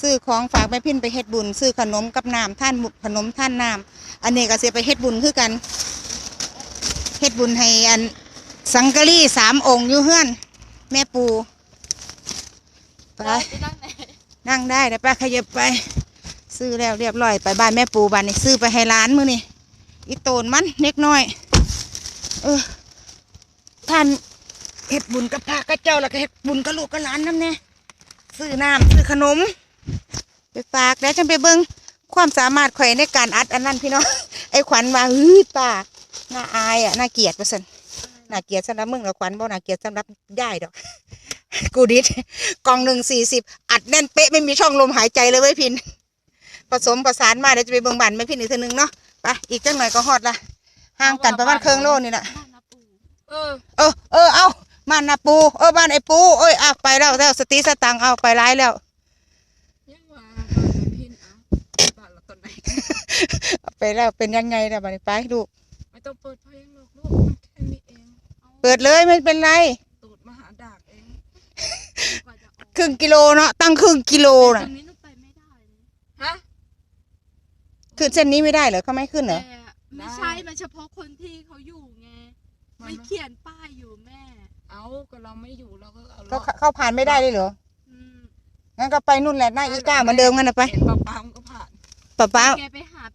ซื้อของฝากแม่พินไปเฮ็ดบุญ ซื้อขนมกับน้ำท่านบุขนมท่านน้ำอันนี้ก็เสียไปเฮ็ดบุญคือกันเฮ็ดบุญให้อันสังกะรีสามองค์อยู่เฮือน แม่ปูไปนั่งไหนนั่งได้แต่ป้าขยับไป ซื้อแล้วเรียบร้อยไปบ้านแม่ปูบ้านนี้ซื้อไปให้ร้านมือนี่อีโตนมันเล็กน้อย เออท่านเฮ็ดบุญกับพระกับเจ้าแล้วก็เฮ็ดบุญกับลูกกับหลานน้ำแน่ซื้อน้ำซื้อขนม ไปฝากแล้วฉันไปเบิ้งความสามารถข่อยในการอัดอันนั้นพี่น้องไอ้ขวัญว่าเฮ้ยป้าน่าอายอะน่าเกลียดว่าสันน่าเกลียดสำหรับมึงแล้วขวัญบ่น่าเกลียดสำหรับย่ายดอก กูดิดกล่องหนึ่งสี่สิบอัดแน่นเป๊ะไม่มีช่องลมหายใจเลยเว้ยพินผสมประสานมาเดี๋ยวจะไปเบิ่งบันไม่พินอีกเทีนึงเนาะไปอีกจังหน่อยก็ฮอดละห่างกันประมาณเครื่องโลนี่แหละบ้านปูเออเออเออเอาบ้านนาปูเออบ้านไอ้ปูเอ้ยอะไปแล้วแล้วสติสตังเอาไปร้ายแล้ว ยังว่าบ้านแม่พินเอาบ้านเราตอนไหน เอา ไปแล้วเป็นยังไงล่ะบัดนี้ไปดูกไม่ต้องเปิดเพลงหรอกลูกมันแค่นี้เองเปิดเลยไม่เป็นไร ตูดมาหาดากเองกว่าจะออกครึ่งกิโลเนาะตั้งครึ่งกิโลตรน่ะงนี้หนูไปไม่ได้เลยฮะขึ้นเส้นนี้ไม่ได้เหรอเขาไม่ขึ้นเหรอแต่ไม่ใช่มันเฉพาะคนที่เขาอยู่ไงมัมันนเขียนป้ายอยู่แม่ เอาก็เราไม่อยู่เราก็เอาเขาเขาผ่านไม่ได้เลยเหรออืมงั้นก็ไปนู่นแหละหน้าอีก้าเหมือนเดิมกันนะไปเห็นปลาปามก็ผ่านป้าป้าแกไปหา